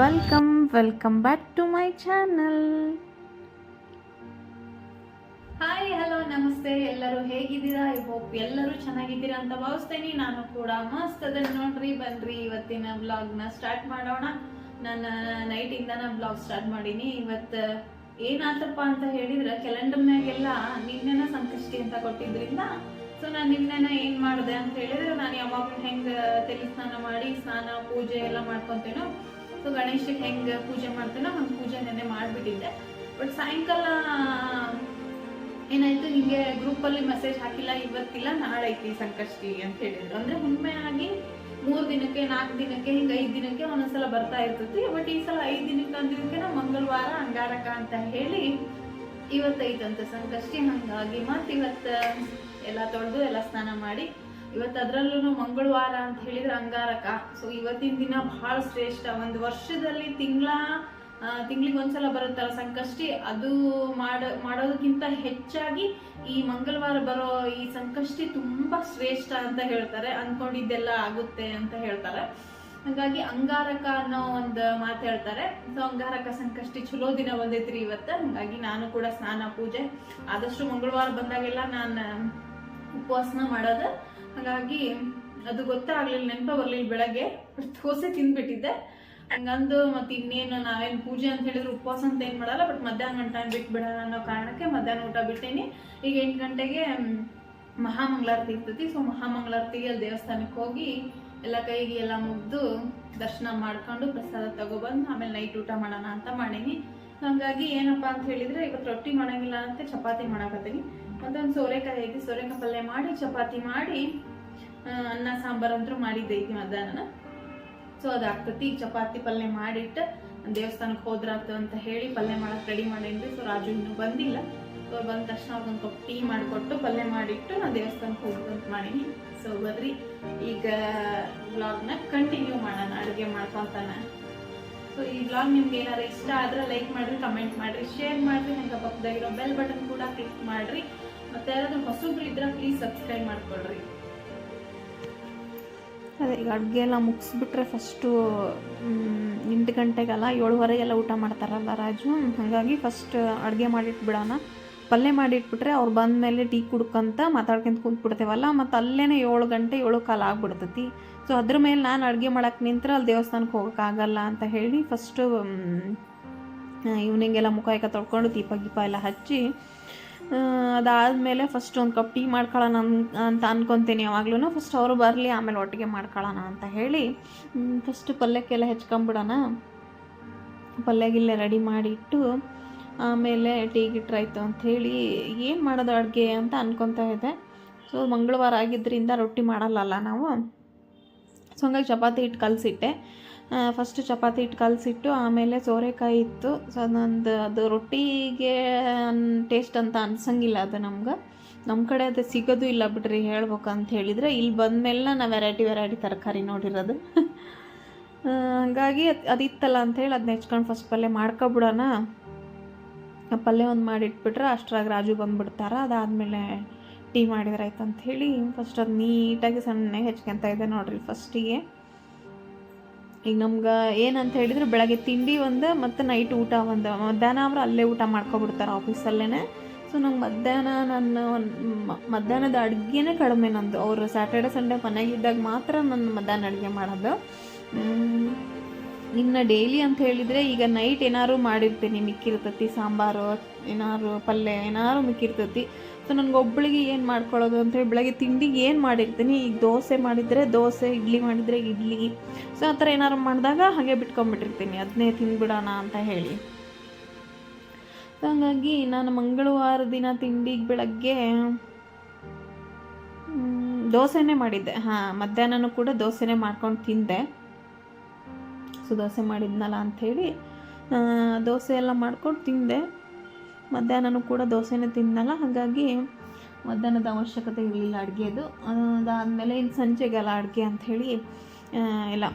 Welcome welcome back to my channel hi hello ನಮಸ್ತೆ. ಎಲ್ಲರೂ ಹೇಗಿದ್ದೀರಾ? ಐ ಹೋಪ್ ಎಲ್ಲರೂ ಚೆನ್ನಾಗಿದ್ದೀರಾ ಅಂತ ಭಾವಿಸ್ತೇನೆ. ನಾನು ಕೂಡ ಮಸ್ತ್ ಅದನ್ನ ನೋಡ್ರಿ, ಬನ್ರಿ. ಇವತ್ತಿನ ಬ್ಲಾಗ್ನ ಸ್ಟಾರ್ಟ್ ಮಾಡೋಣ. ನಾನು ನೈಟಿಂದನ ಬ್ಲಾಗ್ ಸ್ಟಾರ್ಟ್ ಮಾಡೀನಿ. ಇವತ್ತು ಏನಾತಪ್ಪ ಅಂತ ಹೇಳಿದ್ರೆ ಕ್ಯಾಲೆಂಡರ್ನಾಗೆಲ್ಲ ನಿನ್ನೆನ ಸಂಕಷ್ಟಿ ಅಂತ ಕೊಟ್ಟಿದ್ರಿಂದ ಸೊ ನಾನು ನಿನ್ನೆನ ಏನ್ ಮಾಡಿದೆ ಅಂತ ಹೇಳಿದ್ರೆ ನಾನು ಯಾವಾಗಲೂ ಹೆಂಗೆ ತಲೆ ಸ್ನಾನ ಮಾಡಿ ಸ್ನಾನ, ಪೂಜೆ ಎಲ್ಲ ಮಾಡ್ಕೊತೇನೋ ಸೊ ಗಣೇಶಿಗೆ ಹೆಂಗೆ ಪೂಜೆ ಮಾಡ್ತೇನೋ ಒಂದು ಪೂಜೆ ನೆನ್ನೆ ಮಾಡಿಬಿಟ್ಟಿದ್ದೆ. ಬಟ್ ಸಾಯಂಕಾಲ ಏನಾಯ್ತು ಹಿಂಗೆ ಗ್ರೂಪ್ ಅಲ್ಲಿ ಮೆಸೇಜ್ ಹಾಕಿಲ್ಲ, ಇವತ್ತಿಲ್ಲ ನಾಳೆ ಐತಿ ಸಂಕಷ್ಟಿ ಅಂತ ಹೇಳಿದ್ರು. ಅಂದ್ರೆ ಹುಣ್ಮೆ ಆಗಿ ಮೂರ್ ದಿನಕ್ಕೆ, ನಾಲ್ಕು ದಿನಕ್ಕೆ, ಹಿಂಗೆ ಐದು ದಿನಕ್ಕೆ ಒಂದೊಂದ್ಸಲ ಬರ್ತಾ ಇರ್ತೈತಿ. ಬಟ್ ಈ ಸಲ ಐದು ದಿನಕ್ಕೆ ಅಂದಿದ್ದಕ್ಕೆ ಮಂಗಳವಾರ ಅಂಗಾರಕ ಅಂತ ಹೇಳಿ ಇವತ್ತೈತಂತೆ ಸಂಕಷ್ಟಿ. ಹಂಗಾಗಿ ಮತ್ ಇವತ್ತು ಎಲ್ಲ ತೊಳೆದು ಎಲ್ಲ ಸ್ನಾನ ಮಾಡಿ ಇವತ್ತು ಅದರಲ್ಲೂ ಮಂಗಳವಾರ ಅಂತ ಹೇಳಿದ್ರೆ ಅಂಗಾರಕ. ಸೊ ಇವತ್ತಿನ ದಿನ ಬಹಳ ಶ್ರೇಷ್ಠ. ಒಂದು ವರ್ಷದಲ್ಲಿ ತಿಂಗಳ ತಿಂಗಳಿಗೆ ಒಂದ್ಸಲ ಬರುತ್ತಲ್ಲ ಸಂಕಷ್ಟಿ? ಅದು ಮಾಡ, ಮಾಡೋದಕ್ಕಿಂತ ಹೆಚ್ಚಾಗಿ ಈ ಮಂಗಳವಾರ ಬರೋ ಈ ಸಂಕಷ್ಟಿ ತುಂಬಾ ಶ್ರೇಷ್ಠ ಅಂತ ಹೇಳ್ತಾರೆ. ಅನ್ಕೊಂಡಿದ್ದೆಲ್ಲ ಆಗುತ್ತೆ ಅಂತ ಹೇಳ್ತಾರೆ. ಹಾಗಾಗಿ ಅಂಗಾರಕ ಅನ್ನೋ ಒಂದು ಮಾತು ಹೇಳ್ತಾರೆ. ಸೊ ಅಂಗಾರಕ ಸಂಕಷ್ಟಿ ಚಲೋ ದಿನ ಬಂದೈತ್ರಿ ಇವತ್ತು. ಹಾಗಾಗಿ ನಾನು ಕೂಡ ಸ್ನಾನ, ಪೂಜೆ, ಆದಷ್ಟು ಮಂಗಳವಾರ ಬಂದಾಗೆಲ್ಲ ನಾನು ಉಪವಾಸನ ಮಾಡೋದು. ಹಾಗಾಗಿ ಅದು ಗೊತ್ತಾಗ್ಲಿಲ್ಲ, ನೆನಪ ಬರ್ಲಿಲ್ಲ ಬೆಳಗ್ಗೆ. ದೋಸೆ ತಿಂದ್ಬಿಟ್ಟಿದ್ದೆ. ಹಂಗಂದು ಮತ್ತೆ ಇನ್ನೇನು ನಾವೇನು ಪೂಜೆ ಅಂತ ಹೇಳಿದ್ರೆ ಉಪವಾಸ ಅಂತ ಏನು ಮಾಡಲ್ಲ ಬಟ್ ಮಧ್ಯಾಹ್ನ ಗಂಟೆ ಬಿಟ್ಬಿಡೋಣ ಅನ್ನೋ ಕಾರಣಕ್ಕೆ ಮಧ್ಯಾಹ್ನ ಊಟ ಬಿಟ್ಟೇನಿ ಈಗ ಎಂಟು ಗಂಟೆಗೆ ಮಹಾಮಂಗಳಾರತಿ ಇರ್ತೈತಿ. ಸೊ ಮಹಾಮಂಗಳಾರತಿಗೆ ಅಲ್ಲಿ ದೇವಸ್ಥಾನಕ್ಕೆ ಹೋಗಿ ಎಲ್ಲ ಕೈಗೆ ಎಲ್ಲ ಮುಗ್ದು ದರ್ಶನ ಮಾಡ್ಕೊಂಡು ಪ್ರಸಾದ ತಗೊಬಂದು ಆಮೇಲೆ ನೈಟ್ ಊಟ ಮಾಡೋಣ ಅಂತ ಮಾಡೀನಿ. ಹಂಗಾಗಿ ಏನಪ್ಪಾ ಅಂತ ಹೇಳಿದ್ರೆ ಇವತ್ತು ರೊಟ್ಟಿ ಮಾಡಂಗಿಲ್ಲ ಅಂತ, ಚಪಾತಿ ಮಾಡಕತ್ತೀನಿ. ಮತ್ತೊಂದು ಸೋರೆಕಾಯಿ ಐತಿ, ಸೋರೆಕಾಯಿ ಪಲ್ಯ ಮಾಡಿ, ಚಪಾತಿ ಮಾಡಿ ಅನ್ನ ಸಾಂಬಾರ್ ಅಂತೂ ಮಾಡಿದ್ದೈತಿ ಮಧ್ಯಾಹ್ನ ಸೊ ಅದಾಗ್ತತಿ. ಈಗ ಚಪಾತಿ ಪಲ್ಯ ಮಾಡಿಟ್ಟು ದೇವಸ್ಥಾನಕ್ಕೆ ಹೋದ್ರಾತು ಅಂತ ಹೇಳಿ ಪಲ್ಯ ಮಾಡಕ್ಕೆ ರೆಡಿ ಮಾಡೇನ್ರಿ. ಸೊ ರಾಜು ಇನ್ನೂ ಬಂದಿಲ್ಲ. ಸೊ ಬಂದ ತಕ್ಷಣ ಅವ್ರಿಗೊಂದು ಕಪ್ ಟೀ ಮಾಡಿಕೊಟ್ಟು ಪಲ್ಯ ಮಾಡಿಟ್ಟು ನಾನು ದೇವಸ್ಥಾನಕ್ಕೆ ಹೋಗ್ಬೇಕಂತ ಮಾಡೀನಿ. ಸೊ ಬದ್ರಿ ಈಗ ವ್ಲಾಗ್ನ ಕಂಟಿನ್ಯೂ ಮಾಡೋಣ, ಅಡುಗೆ ಮಾಡ್ಕೊತಾನೆ. ಸೊ ಈ ವ್ಲಾಗ್ ನಿಮ್ಗೆ ಏನಾದ್ರು ಇಷ್ಟ ಆದ್ರೆ ಲೈಕ್ ಮಾಡಿರಿ ಕಮೆಂಟ್ ಮಾಡಿರಿ ಶೇರ್ ಮಾಡಿರಿ, ಹಂಗೆ ಪಕ್ಕದಾಗಿರೋ ಬೆಲ್ ಬಟನ್ ಕೂಡ ಕ್ಲಿಕ್ ಮಾಡಿರಿ. ಮತ್ತೆ ಯಾರಾದರೂ ಹೊಸಬ್ರು ಇದ್ರೆ ಪ್ಲೀಸ್ ಸಬ್ಸ್ಕ್ರೈಬ್ ಮಾಡ್ಕೊಳ್ರಿ. ಅದೇ ಈಗ ಅಡುಗೆ ಎಲ್ಲ ಮುಗಿಸ್ಬಿಟ್ರೆ ಫಸ್ಟು ಎಂಟು ಗಂಟೆಗೆಲ್ಲ ಏಳುವರೆಗೆಲ್ಲ ಊಟ ಮಾಡ್ತಾರಲ್ಲ ರಾಜು. ಹಾಗಾಗಿ ಫಸ್ಟ್ ಅಡುಗೆ ಮಾಡಿಟ್ಬಿಡೋಣ ಪಲ್ಯ ಮಾಡಿಟ್ಬಿಟ್ರೆ ಅವ್ರು ಬಂದಮೇಲೆ ಟೀ ಕುಡ್ಕೊಂತ ಮಾತಾಡ್ಕೊಂತ ಕುಂತ್ಬಿಡ್ತೇವಲ್ಲ, ಮತ್ತು ಅಲ್ಲೇ ಏಳು ಗಂಟೆ ಏಳು ಕಾಲ ಆಗ್ಬಿಡ್ತೈತಿ. ಸೊ ಅದ್ರ ಮೇಲೆ ನಾನು ಅಡುಗೆ ಮಾಡಕ್ಕೆ ನಿಂತ್ರೆ ಅಲ್ಲಿ ದೇವಸ್ಥಾನಕ್ಕೆ ಹೋಗೋಕ್ಕಾಗಲ್ಲ ಅಂತ ಹೇಳಿ ಫಸ್ಟು ಈವ್ನಿಂಗೆಲ್ಲ ಮುಖ ತೊಳ್ಕೊಂಡು ದೀಪ ಗೀಪ ಎಲ್ಲ ಹಚ್ಚಿ ಅದಾದಮೇಲೆ ಫಸ್ಟ್ ಒಂದು ಕಪ್ ಟೀ ಮಾಡ್ಕೊಳ್ಳೋಣ ಅಂತ ಅನ್ಕೊತೀನಿ ಯಾವಾಗ್ಲೂ ಫಸ್ಟ್ ಅವರು ಬರಲಿ, ಆಮೇಲೆ ಒಟ್ಟಿಗೆ ಮಾಡ್ಕೊಳ್ಳೋಣ ಅಂತ ಹೇಳಿ ಫಸ್ಟ್ ಪಲ್ಯಕ್ಕೆಲ್ಲ ಹೆಚ್ಕೊಂಬಿಡೋಣ. ಪಲ್ಯಗಿಲ್ಲ ರೆಡಿ ಮಾಡಿಟ್ಟು, ಆಮೇಲೆ ಟೀ ಗಿಟ್ರಾಯ್ತು ಅಂತ ಹೇಳಿ, ಏನು ಮಾಡೋದು ಅಡುಗೆ ಅಂತ ಅನ್ಕೊತಾ ಇದ್ದೆ. ಸೊ ಮಂಗಳವಾರ ಆಗಿದ್ದರಿಂದ ರೊಟ್ಟಿ ಮಾಡಲ್ಲಲ್ಲ ನಾವು. ಸೊ ಹಂಗಾಗಿ ಚಪಾತಿ ಹಿಟ್ಟು ಕಲಸಿಟ್ಟೆ. ಫಸ್ಟ್ ಚಪಾತಿ ಹಿಟ್ಟು ಕಲಸಿಟ್ಟು ಆಮೇಲೆ ಸೋರೆಕಾಯಿ ಇತ್ತು. ಸೊ ನಂದು ಅದು ರೊಟ್ಟಿಗೆ ಟೇಸ್ಟ್ ಅಂತ ಅನ್ಸಂಗಿಲ್ಲ ಅದು ನಮ್ಗೆ. ನಮ್ಮ ಕಡೆ ಅದು ಸಿಗೋದು ಇಲ್ಲ ಬಿಡ್ರಿ ಹೇಳ್ಬೇಕಂತ ಹೇಳಿದರೆ ಇಲ್ಲಿ ಬಂದಮೇಲೆ ನಾನು ವೆರೈಟಿ ವೆರೈಟಿ ತರಕಾರಿ ನೋಡಿರೋದು. ಹಾಗಾಗಿ ಅದು ಅದಿತ್ತಲ್ಲ ಅಂಥೇಳಿ ಅದನ್ನ ಹೆಚ್ಕೊಂಡು ಫಸ್ಟ್ ಪಲ್ಯ ಮಾಡ್ಕೊಬಿಡೋಣ. ಪಲ್ಯ ಒಂದು ಮಾಡಿಟ್ಬಿಟ್ರೆ ಅಷ್ಟ್ರಾಗ ರಾಜು ಬಂದುಬಿಡ್ತಾರ. ಅದಾದಮೇಲೆ ಟೀ ಮಾಡಿದ್ರೆ ಆಯ್ತು ಅಂತ ಹೇಳಿ ಫಸ್ಟ್ ಅದು ನೀಟಾಗಿ ಸಣ್ಣಗೆ ಹೆಚ್ಕೊಂತ ಇದೆ ನೋಡ್ರಿ ಫಸ್ಟಿಗೆ ಈಗ ನಮ್ಗೆ ಏನಂತ ಹೇಳಿದ್ರೆ ಬೆಳಗ್ಗೆ ತಿಂಡಿ ಒಂದು ಮತ್ತು ನೈಟ್ ಊಟ ಒಂದು. ಮಧ್ಯಾಹ್ನ ಅವರು ಅಲ್ಲೇ ಊಟ ಮಾಡ್ಕೊಬಿಡ್ತಾರೆ ಆಫೀಸಲ್ಲೇ ಸೊ ನಂಗೆ ಮಧ್ಯಾಹ್ನ ನನ್ನ ಒಂದು ಮಧ್ಯಾಹ್ನದ ಅಡುಗೆನೇ ಕಡಿಮೆ ನಂದು. ಅವರು ಸ್ಯಾಟರ್ಡೆ ಸಂಡೇ ಮನೆಗಿದ್ದಾಗ ಮಾತ್ರ ನಾನು ಮಧ್ಯಾಹ್ನ ಅಡುಗೆ ಮಾಡೋದು. ಇನ್ನು ಡೈಲಿ ಅಂತ ಹೇಳಿದರೆ ಈಗ ನೈಟ್ ಏನಾದ್ರು ಮಾಡಿರ್ತೀನಿ. ಮಿಕ್ಕಿರ್ತತಿ, ಸಾಂಬಾರು ಏನಾದ್ರು ಪಲ್ಯ ಏನಾದ್ರು ಮಿಕ್ಕಿರ್ತೈತಿ. ಸೊ ನನಗೆ ಒಬ್ಬಳಿಗೆ ಏನು ಮಾಡ್ಕೊಳ್ಳೋದು ಅಂತೇಳಿ ಬೆಳಗ್ಗೆ ತಿಂಡಿಗೆ ಏನು ಮಾಡಿರ್ತೀನಿ? ಈಗ ದೋಸೆ ಮಾಡಿದರೆ ದೋಸೆ, ಇಡ್ಲಿ ಮಾಡಿದರೆ ಇಡ್ಲಿ. ಸೊ ಆ ಥರ ಏನಾದ್ರು ಮಾಡಿದಾಗ ಹಾಗೆ ಬಿಟ್ಕೊಂಡ್ಬಿಟ್ಟಿರ್ತೀನಿ. ಅದನ್ನೇ ತಿಂದ್ಬಿಡೋಣ ಅಂತ ಹೇಳಿ. ಸೊ ಹಂಗಾಗಿ ನಾನು ಮಂಗಳವಾರ ದಿನ ತಿಂಡಿಗೆ ಬೆಳಗ್ಗೆ ದೋಸೆನೇ ಮಾಡಿದ್ದೆ. ಹಾಂ, ಮಧ್ಯಾಹ್ನನೂ ಕೂಡ ದೋಸೆನೇ ಮಾಡ್ಕೊಂಡು ತಿಂದೆ. ಸೊ ದೋಸೆ ಮಾಡಿದ್ನಲ್ಲ ಅಂಥೇಳಿ ದೋಸೆ ಎಲ್ಲ ಮಾಡ್ಕೊಂಡು ತಿಂದೆ. ಮಧ್ಯಾಹ್ನನೂ ಕೂಡ ದೋಸೆನೇ ತಿಂದನಲ್ಲ ಹಾಗಾಗಿ ಮಧ್ಯಾಹ್ನದ ಅವಶ್ಯಕತೆ ಇರಲಿಲ್ಲ ಅಡುಗೆದು ಅದಾದಮೇಲೆ ಇನ್ನು ಸಂಜೆಗೆಲ್ಲ ಅಡುಗೆ ಅಂಥೇಳಿ ಎಲ್ಲ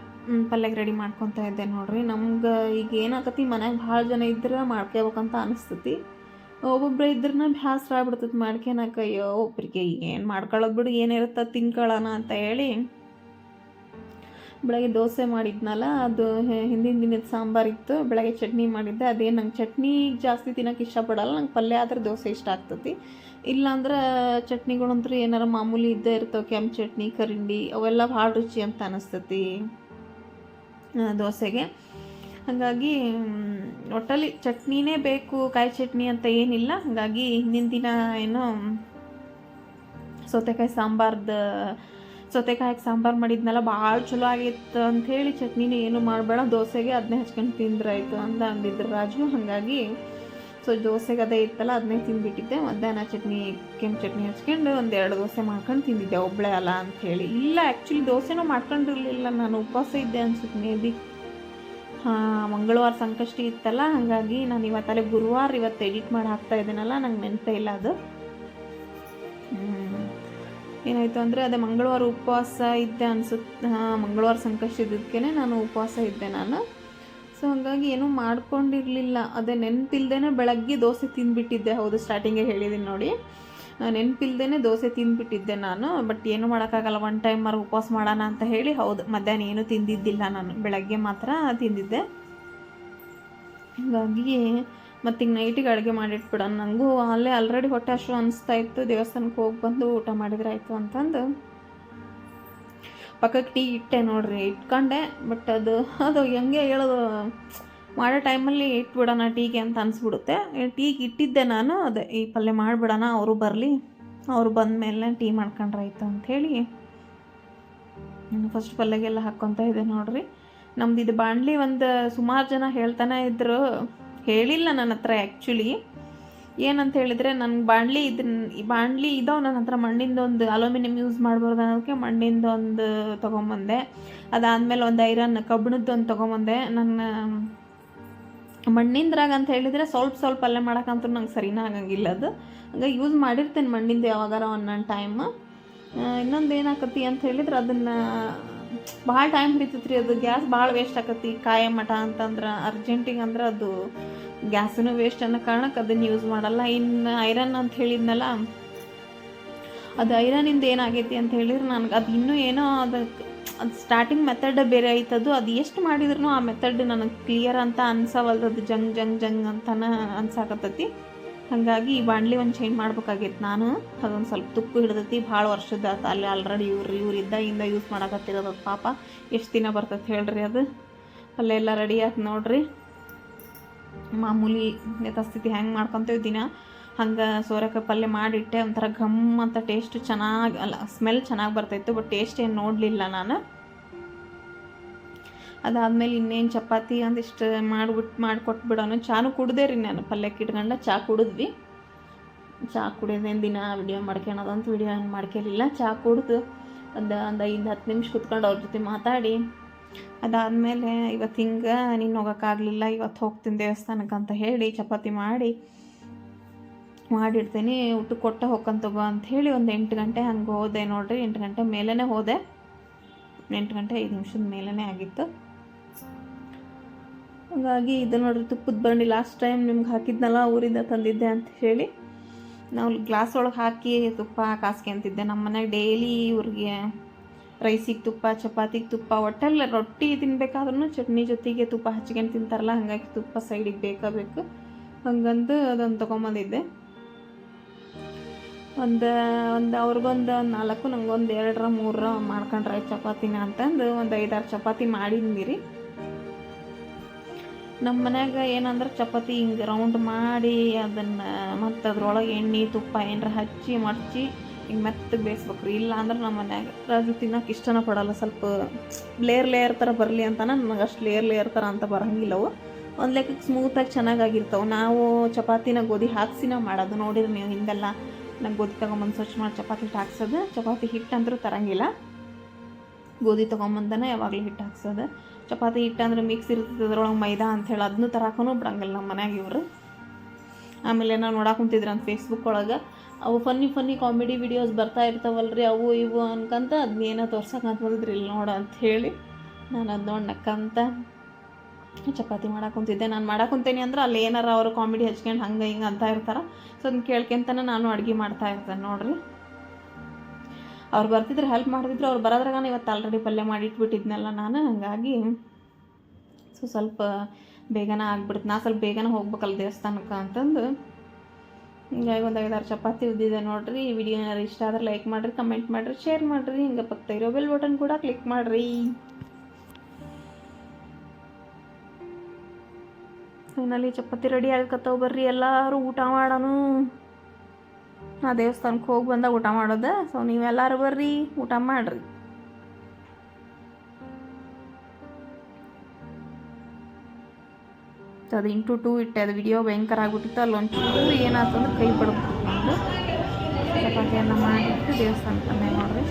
ಪಲ್ಯಕ್ಕೆ ರೆಡಿ ಮಾಡ್ಕೊತಾ ಇದ್ದೆ ನೋಡಿರಿ. ನಮ್ಗೆ ಈಗ ಏನಾಗತಿ, ಮನ್ಯಾಗ ಭಾಳ ಜನ ಇದ್ರೆ ಮಾಡ್ಕೋಬೇಕಂತ ಅನಿಸ್ತತಿ. ಒಬ್ಬೊಬ್ಬರು ಇದ್ರನ್ನ ಬ್ಯಾಸ್ರ ಆಗ್ಬಿಡ್ತೈತಿ ಮಾಡ್ಕೊಳಕ ಅಯ್ಯೋ ಒಬ್ಬರಿಗೆ ಏನು ಮಾಡ್ಕೊಳ್ಳೋದು ಬಿಡು, ಏನಿರುತ್ತೆ ತಿನ್ಕೊಳ್ಳೋಣ ಅಂತ ಹೇಳಿ ಬೆಳಗ್ಗೆ ದೋಸೆ ಮಾಡಿದ್ನಲ್ಲ, ಅದು ಹಿಂದಿನ ದಿನದ ಸಾಂಬಾರಿತ್ತು ಬೆಳಗ್ಗೆ ಚಟ್ನಿ ಮಾಡಿದ್ದೆ, ಅದೇ ನಂಗೆ ಚಟ್ನಿ ಜಾಸ್ತಿ ತಿನ್ನೋಕೆ ಇಷ್ಟಪಡಲ್ಲ, ನಂಗೆ ಪಲ್ಯ ಆದ್ರೆ ದೋಸೆ ಇಷ್ಟ ಆಗ್ತತಿ. ಇಲ್ಲಾಂದ್ರೆ ಚಟ್ನಿಗಳಂತೂ ಏನಾರ ಮಾಮೂಲಿ ಇದ್ದೇ ಇರ್ತವೆ, ಕೆಂಪು ಚಟ್ನಿ, ಕರಿಂಡಿ, ಅವೆಲ್ಲ ಭಾಳ ರುಚಿ ಅಂತ ಅನಿಸ್ತತಿ ದೋಸೆಗೆ. ಹಾಗಾಗಿ ಒಟ್ಟಲ್ಲಿ ಚಟ್ನಿನೇ ಬೇಕು, ಕಾಯಿ ಚಟ್ನಿ ಅಂತ ಏನಿಲ್ಲ, ಹಾಗಾಗಿ ಹಿಂದಿನ ದಿನ ಏನೋ ಸೌತೆಕಾಯಿ ಸಾಂಬಾರ್ದು ಸೌತೆಕಾಯಿ ಸಾಂಬಾರು ಮಾಡಿದ್ನಲ್ಲ, ಭಾಳ ಚಲೋ ಆಗಿತ್ತು ಅಂಥೇಳಿ ಚಟ್ನಿನೇ ಏನು ಮಾಡಬೇಡ, ದೋಸೆಗೆ ಅದನ್ನೇ ಹಚ್ಕೊಂಡು ತಿಂದ್ರಾಯ್ತು ಅಂತ ಅಂದಿದ್ರು ರಾಜು. ಹಾಗಾಗಿ ಸೊ ದೋಸೆಗೆ ಅದೇ ಇತ್ತಲ್ಲ ಅದನ್ನೇ ತಿಂದ್ಬಿಟ್ಟಿದ್ದೆ. ಮಧ್ಯಾಹ್ನ ಚಟ್ನಿ, ಕೆಂಪು ಚಟ್ನಿ ಹಚ್ಕೊಂಡು ಎರಡು ದೋಸೆ ಮಾಡ್ಕೊಂಡು ತಿಂದಿದ್ದೆ ಒಬ್ಬಳೆ ಅಲ್ಲ ಅಂಥೇಳಿ ಇಲ್ಲ ಆ್ಯಕ್ಚುಲಿ ದೋಸೆನೂ ಮಾಡ್ಕೊಂಡಿರಲಿಲ್ಲ, ನಾನು ಉಪವಾಸ ಇದ್ದೆ ಅನ್ಸುತ್ತೆ ಮೇ ಬಿ ಹಾಂ, ಮಂಗಳವಾರ ಸಂಕಷ್ಟಿ ಇತ್ತಲ್ಲ, ಹಾಗಾಗಿ ನಾನು ಇವತ್ತಲ್ಲೇ ಗುರುವಾರ ಇವತ್ತು ಎಡಿಟ್ ಮಾಡಿ ಹಾಕ್ತಾ ಇದ್ದೀನಲ್ಲ, ನಂಗೆ ನೆನಪೇ ಇಲ್ಲ ಅದು. ಏನಾಯಿತು ಅಂದರೆ ಅದೇ ಮಂಗಳವಾರ ಉಪವಾಸ ಇದ್ದೆ ಅನ್ಸುತ್ತೆ ಹಾಂ, ಮಂಗಳವಾರ ಸಂಕಷ್ಟ ಇದ್ದಕ್ಕೆ ನಾನು ಉಪವಾಸ ಇದ್ದೆ ನಾನು. ಸೊ ಹಾಗಾಗಿ ಏನೂ ಮಾಡ್ಕೊಂಡಿರಲಿಲ್ಲ. ಅದೇ ನೆನಪಿಲ್ದೇ ಬೆಳಗ್ಗೆ ದೋಸೆ ತಿಂದುಬಿಟ್ಟಿದ್ದೆ. ಹೌದು ಸ್ಟಾರ್ಟಿಂಗೇ ಹೇಳಿದ್ದೀನಿ ನೋಡಿ. ನೆನಪಿಲ್ದೇ ದೋಸೆ ತಿಂದುಬಿಟ್ಟಿದ್ದೆ ನಾನು. ಬಟ್ ಏನೂ ಮಾಡೋಕ್ಕಾಗಲ್ಲ. ಒನ್ ಟೈಮ್ ಮರ ಉಪವಾಸ ಮಾಡೋಣ ಅಂತ ಹೇಳಿ ಹೌದು, ಮಧ್ಯಾಹ್ನ ಏನೂ ತಿಂದಿದ್ದಿಲ್ಲ ನಾನು. ಬೆಳಗ್ಗೆ ಮಾತ್ರ ತಿಂದಿದ್ದೆ. ಹಾಗಾಗಿ ಮತ್ತು ಈಗ ನೈಟಿಗೆ ಅಡುಗೆ ಮಾಡಿಟ್ಬಿಡೋಣ ನನಗೂ ಅಲ್ಲೇ ಆಲ್ರೆಡಿ ಹೊಟ್ಟೆ ಅಷ್ಟು ಅನಿಸ್ತಾ ಇತ್ತು. ದೇವಸ್ಥಾನಕ್ಕೆ ಹೋಗಿ ಬಂದು ಊಟ ಮಾಡಿದ್ರೆ ಆಯಿತು ಅಂತಂದು. ಪಕ್ಕಕ್ಕೆ ಟೀ ಇಟ್ಟೆ ನೋಡ್ರಿ, ಇಟ್ಕೊಂಡೆ. ಬಟ್ ಅದು ಅದು ಹೆಂಗೆ ಹೇಳೋದು, ಮಾಡೋ ಟೈಮಲ್ಲಿ ಇಟ್ಬಿಡೋಣ ಟೀಗೆ ಅಂತ ಅನಿಸ್ಬಿಡುತ್ತೆ. ಟೀಗೆ ಇಟ್ಟಿದ್ದೆ ನಾನು, ಅದೇ ಈ ಪಲ್ಯ ಮಾಡಿಬಿಡೋಣ, ಅವರು ಬರಲಿ. ಅವರು ಬಂದ ಮೇಲೆ ಟೀ ಮಾಡ್ಕೊಂಡ್ರೆ ಆಯಿತು ಅಂಥೇಳಿ ಫಸ್ಟ್ ಪಲ್ಯಗೆಲ್ಲ ಹಾಕ್ಕೊತಾ ಇದೆ ನೋಡ್ರಿ. ನಮ್ದು ಇದು ಬಾಂಡ್ಲಿ ಒಂದು ಸುಮಾರು ಜನ ಹೇಳ್ತಾನೆ ಇದ್ರು. ಹೇಳಿಲ್ಲ ನನ್ನ ಹತ್ರ ಆ್ಯಕ್ಚುಲಿ ಏನಂತ ಹೇಳಿದರೆ ನನ್ನ ಬಾಣಲಿ ಇದನ್ನ ಬಾಣಲಿ ಇದಾವೆ ನನ್ನ ಹತ್ರ ಮಣ್ಣಿಂದ ಒಂದು ಅಲೂಮಿನಿಯಂ ಯೂಸ್ ಮಾಡ್ಬಾರ್ದು ಅನ್ನೋದಕ್ಕೆ ಮಣ್ಣಿಂದ ಒಂದು ತೊಗೊಂಬಂದೆ. ಅದಾದಮೇಲೆ ಒಂದು ಐರನ್ ಕಬ್ಬಿಣದ್ದು ಒಂದು ತೊಗೊಂಬಂದೆ. ನನ್ನ ಮಣ್ಣಿಂದ್ರಾಗ ಅಂತ ಹೇಳಿದರೆ ಸ್ವಲ್ಪ ಸ್ವಲ್ಪ ಅಲ್ಲೇ ಮಾಡೋಕ್ಕಂತೂ ನಂಗೆ ಸರಿನೇ ಆಗಂಗಿಲ್ಲ ಅದು. ಹಂಗಾಗಿ ಯೂಸ್ ಮಾಡಿರ್ತೇನೆ ಮಣ್ಣಿಂದು ಯಾವಾಗಾರ ಒಂದೊಂದು ಟೈಮ್ ಇನ್ನೊಂದು ಏನಾಕತಿ ಅಂತ ಹೇಳಿದ್ರೆ ಅದನ್ನು ಭಾಳ ಟೈಮ್ ಹಿಡಿತೈತೆ ರೀ ಅದು ಗ್ಯಾಸ್ ಭಾಳ ವೇಸ್ಟ್ ಆಕತಿ ಕಾಯ ಮಠ ಅಂತಂದ್ರೆ ಅರ್ಜೆಂಟಿಗೆ ಅಂದ್ರೆ ಅದು ಗ್ಯಾಸೂ ವೇಸ್ಟ್ ಅನ್ನೋ ಕಾರಣಕ್ಕೆ ಅದನ್ನು ಯೂಸ್ ಮಾಡಲ್ಲ. ಇನ್ನು ಐರನ್ ಅಂತ ಹೇಳಿದ್ನಲ್ಲ, ಅದು ಐರನಿಂದ ಏನಾಗೈತಿ ಅಂತ ಹೇಳಿದ್ರೆ ನನಗೆ ಅದು ಇನ್ನೂ ಏನೋ ಅದಕ್ಕೆ ಅದು ಸ್ಟಾರ್ಟಿಂಗ್ ಮೆಥಡ್ ಬೇರೆ ಐತದು ಅದು. ಎಷ್ಟು ಮಾಡಿದ್ರು ಆ ಮೆಥಡ್ ನನಗೆ ಕ್ಲಿಯರ್ ಅಂತ ಅನ್ಸವಲ್ದು ಅದು ಜಂಗ್ ಜಂಗ್ ಜಂಗ್ ಅಂತನ ಅನ್ಸಾಕತ್ತೈತಿ. ಹಾಗಾಗಿ ಈ ಬಾಂಡ್ಲಿ ಒಂದು ಚೇಂಜ್ ಮಾಡ್ಬೇಕಾಗಿತ್ತು ನಾನು. ಅದೊಂದು ಸ್ವಲ್ಪ ತುಕ್ಕು ಹಿಡ್ದೈತಿ. ಭಾಳ ವರ್ಷದ ಅಲ್ಲಿ ಆಲ್ರೆಡಿ ಇವ್ರು ಇವ್ರು ಇದ್ದಾಗಿಂದ ಯೂಸ್ ಮಾಡಕತ್ತಿರೋದು ಪಾಪ. ಎಷ್ಟು ದಿನ ಬರ್ತೈತೆ ಹೇಳ್ರಿ ಅದು. ಅಲ್ಲೆಲ್ಲ ರೆಡಿ ಆಯ್ತು ನೋಡ್ರಿ. ಮಾಮೂಲಿ ಯಥಾಸ್ಥಿತಿ ಹೆಂಗೆ ಮಾಡ್ಕೊತೇವೆ ದಿನ. ಹಂಗೆ ಸೋರೆಕಾಯಿ ಪಲ್ಯ ಮಾಡಿಟ್ಟೆ. ಒಂಥರ ಘಮ್ ಅಂತ ಟೇಸ್ಟ್ ಚೆನ್ನಾಗಿ, ಅಲ್ಲ ಸ್ಮೆಲ್ ಚೆನ್ನಾಗಿ ಬರ್ತಾಯಿತ್ತು ಬಟ್ ಟೇಸ್ಟ್ ಏನು ನೋಡಲಿಲ್ಲ ನಾನು. ಅದಾದಮೇಲೆ ಇನ್ನೇನು ಚಪಾತಿ ಒಂದಿಷ್ಟು ಮಾಡ್ಬಿಟ್ಟು ಮಾಡಿಕೊಟ್ಬಿಡೋನು. ಚಾನು ಕುಡ್ದೆ ರೀ ನಾನು ಪಲ್ಯಕ್ಕೆ ಇಟ್ಕೊಂಡ. ಚಾ ಕುಡಿದ್ವಿ. ಚಾ ಕುಡಿದೇನು ದಿನ ವಿಡಿಯೋ ಮಾಡ್ಕೊಳೋದಂತ ವಿಡಿಯೋ ಏನು ಮಾಡ್ಕೊಲಿಲ್ಲ ಚಾ ಕುಡ್ದು ಒಂದು ಒಂದು ಐದು, ಹತ್ತು ನಿಮಿಷ ಕುತ್ಕೊಂಡು ಅವ್ರ ಜೊತೆ ಮಾತಾಡಿ. ಅದಾದಮೇಲೆ ಇವತ್ತು ಹಿಂಗೆ ನೀನು ಹೋಗೋಕ್ಕಾಗಲಿಲ್ಲ ಇವತ್ತು ಹೋಗ್ತೀನಿ ದೇವಸ್ಥಾನಕ್ಕೆ ಅಂತ ಹೇಳಿ ಚಪಾತಿ ಮಾಡಿ, ಮಾಡಿಡ್ತೀನಿ. ಊಟಕ್ಕೆ ಕೊಟ್ಟೆ ಹೋಗ್ಕೊಂತ ತಗೋ ಅಂತ ಹೇಳಿ ಒಂದು ಎಂಟು ಗಂಟೆ ಹಂಗೆ ಹೋದೆ ನೋಡಿರಿ. ಎಂಟು ಗಂಟೆ ಮೇಲೇ ಹೋದೆ. ಎಂಟು ಗಂಟೆ ಐದು ನಿಮಿಷದ ಮೇಲೇ ಆಗಿತ್ತು. ಹಾಗಾಗಿ ಇದು ನೋಡ್ರಿ, ತುಪ್ಪದ ಬಂಡಿ ಲಾಸ್ಟ್ ಟೈಮ್ ನಿಮ್ಗೆ ಹಾಕಿದ್ನಲ್ಲ, ಊರಿಂದ ತಂದಿದ್ದೆ ಅಂತ ಹೇಳಿ, ನಾವು ಗ್ಲಾಸ್ ಒಳಗೆ ಹಾಕಿ ತುಪ್ಪ ಕಾಸ್ಕೊಂತಿದ್ದೆ ನಮ್ಮ ಮನೆಯಾಗ ಡೈಲಿ ಇವ್ರಿಗೆ ರೈಸಿಗೆ ತುಪ್ಪ, ಚಪಾತಿಗೆ ತುಪ್ಪ ಒಟ್ಟೆಲ್ಲ ರೊಟ್ಟಿ ತಿನ್ಬೇಕಾದ್ರೂ ಚಟ್ನಿ ಜೊತೆಗೆ ತುಪ್ಪ ಹಚ್ಕೊಂಡು ತಿಂತಾರಲ್ಲ, ಹಾಗಾಗಿ ತುಪ್ಪ ಸೈಡಿಗೆ ಬೇಕಾಗಬೇಕು ಹಂಗಂದು ಅದೊಂದು ತೊಗೊಂಬಂದಿದ್ದೆ. ಒಂದು ಒಂದು ಅವ್ರಿಗೊಂದು ನಾಲ್ಕು, ನಂಗೊಂದು ಎರಡರ ಮೂರರ ಮಾಡ್ಕೊಂಡ್ರೆ ಚಪಾತಿನ ಅಂತಂದು ಒಂದು ಐದಾರು ಚಪಾತಿ ಮಾಡಿದ್ನಿ ನಮ್ಮ ಮನ್ಯಾಗ ಏನಂದ್ರೆ ಚಪಾತಿ ಹಿಂಗೆ ರೌಂಡ್ ಮಾಡಿ ಅದನ್ನು ಮತ್ತು ಅದ್ರೊಳಗೆ ಎಣ್ಣೆ, ತುಪ್ಪ ಏನಾರ ಹಚ್ಚಿ ಮಡಚಿ ಹಿಂಗೆ ಮೆತ್ತಗೆ ಬೇಯಿಸ್ಬೇಕು ರೀ ಇಲ್ಲ ಅಂದ್ರೆ ನಮ್ಮ ಮನ್ಯಾಗ ರಾಜು ತಿನ್ನೋಕೆ ಇಷ್ಟನ ಪಡಲ್ಲ. ಸ್ವಲ್ಪ ಲೇಯರ್ ಲೇಯರ್ ಥರ ಬರಲಿ ಅಂತಾನೆ ನನಗೆ ಅಷ್ಟು ಲೇಯರ್ ಲೇಯರ್ ಥರ ಅಂತ ಬರಂಗಿಲ್ಲ ಅವು. ಒಂದು ಲೆಕ್ಕಕ್ಕೆ ಸ್ಮೂತಾಗಿ ಚೆನ್ನಾಗಾಗಿರ್ತಾವೆ ನಾವು ಚಪಾತಿನ ಗೋಧಿ ಹಾಕ್ಸಿನ ಮಾಡೋದು. ನೋಡಿದ್ರೆ ನೀವು ಹಿಂದೆಲ್ಲ ನಂಗೆ ಗೋಧಿ ತೊಗೊಂಬಂದು ಸ್ವಚ್ಛ ಮಾಡಿ ಚಪಾತಿ ಹಿಟ್ಟು ಹಾಕ್ಸೋದು. ಚಪಾತಿ ಹಿಟ್ಟು ಅಂದರೂ ತರಂಗಿಲ್ಲ. ಗೋಧಿ ತೊಗೊಂಬಂದನೇ ಯಾವಾಗಲೂ ಹಿಟ್ಟು ಹಾಕ್ಸೋದು. ಚಪಾತಿ ಹಿಟ್ಟಂದ್ರೆ ಮಿಕ್ಸ್ ಇರ್ತೈತೆ, ಅದ್ರೊಳಗೆ ಮೈದಾ ಅಂಥೇಳಿ ಅದನ್ನೂ ತರಾಕೂ ಬಿಡಂಗಿಲ್ಲ ನಮ್ಮ ಮನ್ಯಾಗ ಇವರು. ಆಮೇಲೆ ನಾವು ನೋಡಕ್ಕೆ ಕುಂತಿದ್ರು ಅಂತ ಫೇಸ್ಬುಕ್ ಒಳಗೆ. ಅವು ಫನ್ನಿ ಫನ್ನಿ ಕಾಮಿಡಿ ವಿಡಿಯೋಸ್ ಬರ್ತಾ ಇರ್ತಾವಲ್ರಿ, ಅವು ಇವು ಅನ್ಕಂತ ಅದನ್ನೇನೋ ತೋರ್ಸಕ್ಕೆ ಅಂತಂದಿದ್ರು ಇಲ್ಲಿ ನೋಡು ಅಂತ ಹೇಳಿ ನಾನು ಅದು ನೋಡಿ ನಕ್ಕಂತ ಚಪಾತಿ ಕುಂತಿದ್ದೆ. ನಾನು ಮಾಡಕ್ಕೆ ಕುಂತೇನೆ ಅಂದ್ರೆ ಅಲ್ಲಿ ಏನಾರ ಅವರು ಕಾಮಿಡಿ ಹಚ್ಕೊಂಡು ಹಂಗೆ ಹಿಂಗೆ ಅಂತ ಇರ್ತಾರೆ. ಸೊ ಅದನ್ನ ಕೇಳ್ಕೊಂತನ ನಾನು ಅಡುಗೆ ಮಾಡ್ತಾ ಇರ್ತೇನೆ ನೋಡ್ರಿ. ಅವ್ರು ಬರ್ತಿದ್ರೆ ಹೆಲ್ಪ್ ಮಾಡ್ತಿದ್ರು, ಅವ್ರು ಬರೋದ್ರಾಗ ಇವತ್ತು ಆಲ್ರೆಡಿ ಪಲ್ಯ ಮಾಡಿ ಇಟ್ಬಿಟ್ಟಿದ್ನಲ್ಲ ನಾನು, ಹಾಗಾಗಿ ಸೊ ಸ್ವಲ್ಪ ಬೇಗನೆ ಆಗ್ಬಿಡ್ತು ನಾ ಸ್ವಲ್ಪ ಬೇಗನೆ ಹೋಗ್ಬೇಕಲ್ಲ ದೇವಸ್ಥಾನಕ್ಕೆ ಅಂತಂದು. ಹಿಂಗಾಗಿ ಒಂದು ಐದಾರು ಚಪಾತಿ ಉದ್ದಿದೆ ನೋಡಿರಿ. ಈ ವಿಡಿಯೋ ಏನಾರು ಇಷ್ಟ ಆದ್ರೆ ಲೈಕ್ ಮಾಡಿರಿ ಕಮೆಂಟ್ ಮಾಡಿರಿ ಶೇರ್ ಮಾಡಿರಿ. ಹಿಂಗೆ ಪಕ್ಕ ಇರೋ ಬೆಲ್ ಬಟನ್ ಕೂಡ ಕ್ಲಿಕ್ ಮಾಡಿರಿ. ಫೈನಲಿ ಚಪಾತಿ ರೆಡಿ ಆಗಕತ್ತವ ಬರ್ರಿ ಎಲ್ಲರೂ ಊಟ ಮಾಡೋಣ ನಾ ದೇವಸ್ಥಾನಕ್ಕೆ ಹೋಗಿ ಬಂದಾಗ ಊಟ ಮಾಡೋದು? ಸೊ ನೀವೆಲ್ಲರೂ ಬರ್ರಿ, ಊಟ ಮಾಡ್ರಿ. ಅದು ಇಂಟು ಟೂ ಇಟ್ಟೆ, ಅದು ವಿಡಿಯೋ ಭಯಂಕರ ಆಗ್ಬಿಟ್ಟಿತ್ತು. ಅಲ್ಲಿ ಒಂಚೂರು ಏನಾಯ್ತಂದ್ರೆ ಕೈ ಬಡ್ಬಿಟ್ಟು ನಂದು ಚಪಾತಿಯನ್ನು ಮಾಡಿಟ್ಟು ದೇವಸ್ಥಾನಕ್ಕೆ ನೋಡ್ರಿ.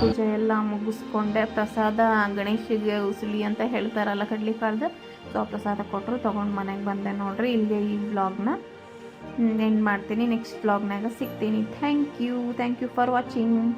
ಪೂಜೆ ಎಲ್ಲ ಮುಗಿಸ್ಕೊಂಡೆ. ಪ್ರಸಾದ ಗಣೇಶಿಗೆ ಉಸುಲಿ ಅಂತ ಹೇಳ್ತಾರಲ್ಲ ಕಡ್ಲಿಕಾಳ್ದು. ಸೊ, ಪ್ರಸಾದ ಕೊಟ್ಟರು ತೊಗೊಂಡು ಮನೆಗೆ ಬಂದೆ ನೋಡ್ರಿ. ಇಲ್ಲಿಗೆ ಈ ವ್ಲಾಗ್ನ ಎಂಡ್ ಮಾಡ್ತೀನಿ. ನೆಕ್ಸ್ಟ್ ವ್ಲಾಗ್ನಾಗ ಸಿಗ್ತೀನಿ. Thank you thank you for watching